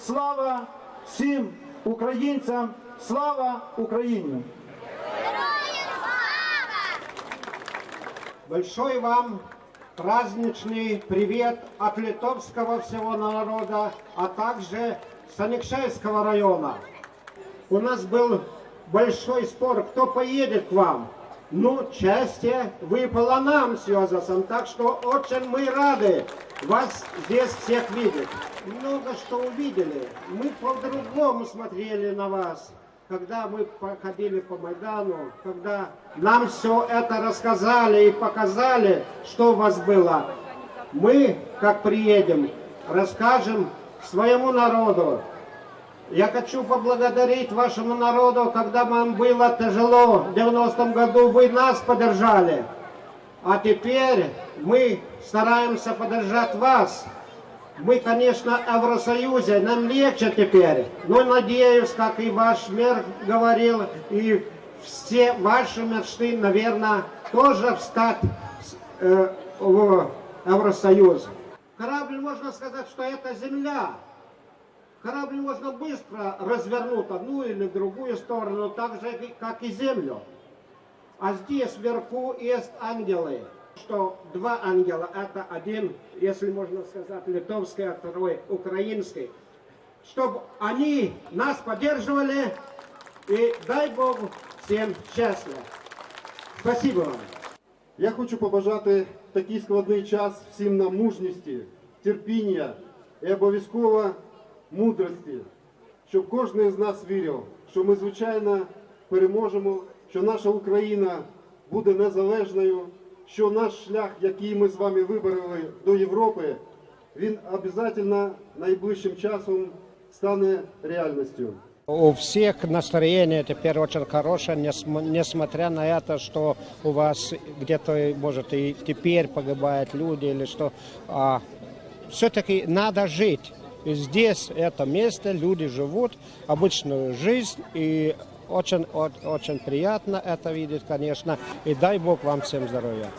слава всім українцям, слава Україні! Большой вам праздничный привет от литовского всего народа, а также Саникшейского района. У нас был большой спор, кто поедет к вам. Ну, счастье выпало нам с Йозасом, так что очень мы рады вас здесь всех видеть. Много что увидели. Мы по-другому смотрели на вас, когда мы походили по Майдану, когда нам все это рассказали и показали, что у вас было. Мы, как приедем, расскажем своему народу, я хочу поблагодарить вашему народу, когда вам было тяжело в 90-м году, вы нас поддержали. А теперь мы стараемся поддержать вас. Мы, конечно, в Евросоюзе, нам легче теперь. Но надеюсь, как и ваш мэр говорил, и все ваши мечты, наверное, тоже встать э, в Евросоюз. Корабль, можно сказать, что это земля. Корабль можно быстро развернуть одну или в другую сторону, так же, и- как и землю. А здесь вверху есть ангелы, что два ангела, это один, если можно сказать, литовский, а второй украинский. Чтобы они нас поддерживали, и дай Бог всем счастья. Спасибо вам. Я хочу побажати в такий складний час всім нам мужності, терпіння і обов'язково мудрості, щоб кожен з нас вірив, що ми, звичайно, переможемо, що наша Україна буде незалежною, що наш шлях, який ми з вами вибрали до Європи, він обов'язково найближчим часом стане реальністю. У всех настроение теперь очень хорошее, несм- несмотря на это, что у вас где-то, может, и теперь погибают люди или что. все-таки надо жить. Здесь, это место, люди живут обычную жизнь, и очень, очень приятно это видеть, конечно. И дай Бог вам всем здоровья.